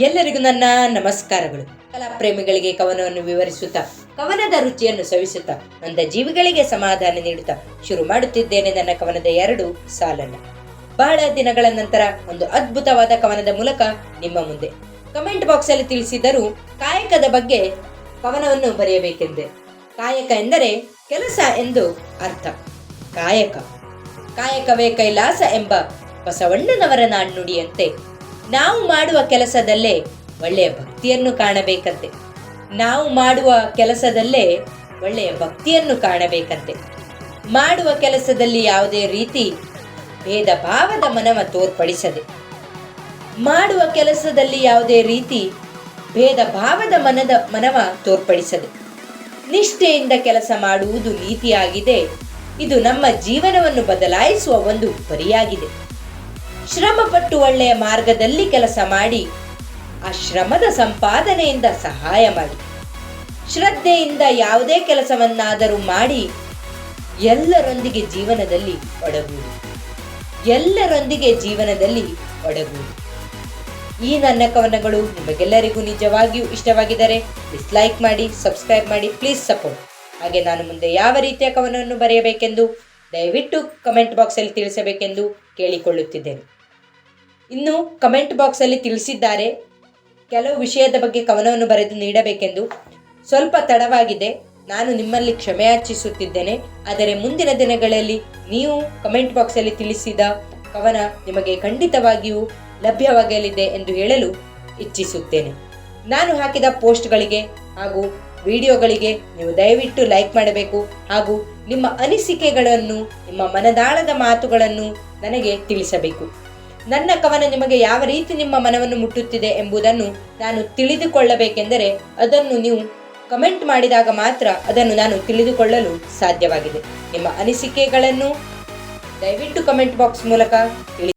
ಎಲ್ಲರಿಗೂ ನನ್ನ ನಮಸ್ಕಾರಗಳು. ಕಲಾ ಪ್ರೇಮಿಗಳಿಗೆ ಕವನವನ್ನು ವಿವರಿಸುತ್ತಾ, ಕವನದ ರುಚಿಯನ್ನು ಸವಿಸುತ್ತಾ ನಂದ ಜೀವಿಗಳಿಗೆ ಸಮಾಧಾನ ನೀಡುತ್ತಾ ಶುರು ಮಾಡುತ್ತಿದ್ದೇನೆ ನನ್ನ ಕವನದ ಎರಡು ಸಾಲನ್ನು. ಬಹಳ ದಿನಗಳ ನಂತರ ಒಂದು ಅದ್ಭುತವಾದ ಕವನದ ಮೂಲಕ ನಿಮ್ಮ ಮುಂದೆ. ಕಮೆಂಟ್ ಬಾಕ್ಸ್ ಅಲ್ಲಿ ತಿಳಿಸಿದರೂ ಕಾಯಕದ ಬಗ್ಗೆ ಕವನವನ್ನು ಬರೆಯಬೇಕೆಂದೆ. ಕಾಯಕ ಎಂದರೆ ಕೆಲಸ ಎಂದು ಅರ್ಥ. ಕಾಯಕ. ಕಾಯಕವೇ ಕೈಲಾಸ ಎಂಬ ಬಸವಣ್ಣನವರ ನಾಣ್ಣುಡಿಯಂತೆ ನಾವು ಮಾಡುವ ಕೆಲಸದಲ್ಲೇ ಒಳ್ಳೆಯ ಭಕ್ತಿಯನ್ನು ಕಾಣಬೇಕಂತೆ. ನಾವು ಮಾಡುವ ಕೆಲಸದಲ್ಲೇ ಒಳ್ಳೆಯ ಭಕ್ತಿಯನ್ನು ಕಾಣಬೇಕಂತೆ. ಮಾಡುವ ಕೆಲಸದಲ್ಲಿ ಯಾವುದೇ ರೀತಿ ಭೇದ ಭಾವದ ಮನವ ತೋರ್ಪಡಿಸದೆ. ಮಾಡುವ ಕೆಲಸದಲ್ಲಿ ಯಾವುದೇ ರೀತಿ ಭೇದ ಭಾವದ ಮನದ ಮನವ ತೋರ್ಪಡಿಸದೆ. ನಿಷ್ಠೆಯಿಂದ ಕೆಲಸ ಮಾಡುವುದು ನೀತಿಯಾಗಿದೆ. ಇದು ನಮ್ಮ ಜೀವನವನ್ನು ಬದಲಾಯಿಸುವ ಒಂದು ಪರಿಯಾಗಿದೆ. ಶ್ರಮಪಟ್ಟು ಒಳ್ಳೆಯ ಮಾರ್ಗದಲ್ಲಿ ಕೆಲಸ ಮಾಡಿ, ಆ ಶ್ರಮದ ಸಂಪಾದನೆಯಿಂದ ಸಹಾಯ ಮಾಡಿ. ಶ್ರದ್ಧೆಯಿಂದ ಯಾವುದೇ ಕೆಲಸವನ್ನಾದರೂ ಮಾಡಿ, ಎಲ್ಲರೊಂದಿಗೆ ಜೀವನದಲ್ಲಿ ಒಡಗೂಡಿ. ಎಲ್ಲರೊಂದಿಗೆ ಜೀವನದಲ್ಲಿ ಒಡಗೂಡಿ. ಈ ನನ್ನ ಕವನಗಳು ನಿಮಗೆಲ್ಲರಿಗೂ ನಿಜವಾಗಿಯೂ ಇಷ್ಟವಾಗಿದ್ದರೆ, ಡಿಸ್ಲೈಕ್ ಮಾಡಿ, ಸಬ್ಸ್ಕ್ರೈಬ್ ಮಾಡಿ, ಪ್ಲೀಸ್ ಸಪೋರ್ಟ್. ಹಾಗೆ ನಾನು ಮುಂದೆ ಯಾವ ರೀತಿಯ ಕವನವನ್ನು ಬರೆಯಬೇಕೆಂದು ದಯವಿಟ್ಟು ಕಮೆಂಟ್ ಬಾಕ್ಸಲ್ಲಿ ತಿಳಿಸಬೇಕೆಂದು ಕೇಳಿಕೊಳ್ಳುತ್ತಿದ್ದೇನೆ. ಇನ್ನು ಕಮೆಂಟ್ ಬಾಕ್ಸಲ್ಲಿ ತಿಳಿಸಿದ್ದಾರೆ. ಕೆಲವು ವಿಷಯದ ಬಗ್ಗೆ ಕವನವನ್ನು ಬರೆದು ನೀಡಬೇಕೆಂದು ಸ್ವಲ್ಪ ತಡವಾಗಿದೆ. ನಾನು ನಿಮ್ಮಲ್ಲಿ ಕ್ಷಮೆಯಾಚಿಸುತ್ತಿದ್ದೇನೆ ಆದರೆ ಮುಂದಿನ ದಿನಗಳಲ್ಲಿ ನೀವು ಕಮೆಂಟ್ ಬಾಕ್ಸಲ್ಲಿ ತಿಳಿಸಿದ ಕವನ ನಿಮಗೆ ಖಂಡಿತವಾಗಿಯೂ ಲಭ್ಯವಾಗಲಿದೆ ಎಂದು ಹೇಳಲು ಇಚ್ಛಿಸುತ್ತೇನೆ. ನಾನು ಹಾಕಿದ ಪೋಸ್ಟ್ಗಳಿಗೆ ಹಾಗೂ ವಿಡಿಯೋಗಳಿಗೆ ನೀವು ದಯವಿಟ್ಟು ಲೈಕ್ ಮಾಡಬೇಕು ಹಾಗೂ ನಿಮ್ಮ ಅನಿಸಿಕೆಗಳನ್ನು, ನಿಮ್ಮ ಮನದಾಳದ ಮಾತುಗಳನ್ನು ನನಗೆ ತಿಳಿಸಬೇಕು. ನನ್ನ ಕವನ ನಿಮಗೆ ಯಾವ ರೀತಿ ನಿಮ್ಮ ಮನವನ್ನು ಮುಟ್ಟುತ್ತಿದೆ ಎಂಬುದನ್ನು ನಾನು ತಿಳಿದುಕೊಳ್ಳಬೇಕೆಂದರೆ ಅದನ್ನು ನೀವು ಕಮೆಂಟ್ ಮಾಡಿದಾಗ ಮಾತ್ರ ಅದನ್ನು ನಾನು ತಿಳಿದುಕೊಳ್ಳಲು ಸಾಧ್ಯವಾಗಿದೆ. ನಿಮ್ಮ ಅನಿಸಿಕೆಗಳನ್ನು ದಯವಿಟ್ಟು ಕಮೆಂಟ್ ಬಾಕ್ಸ್ ಮೂಲಕ ತಿಳಿ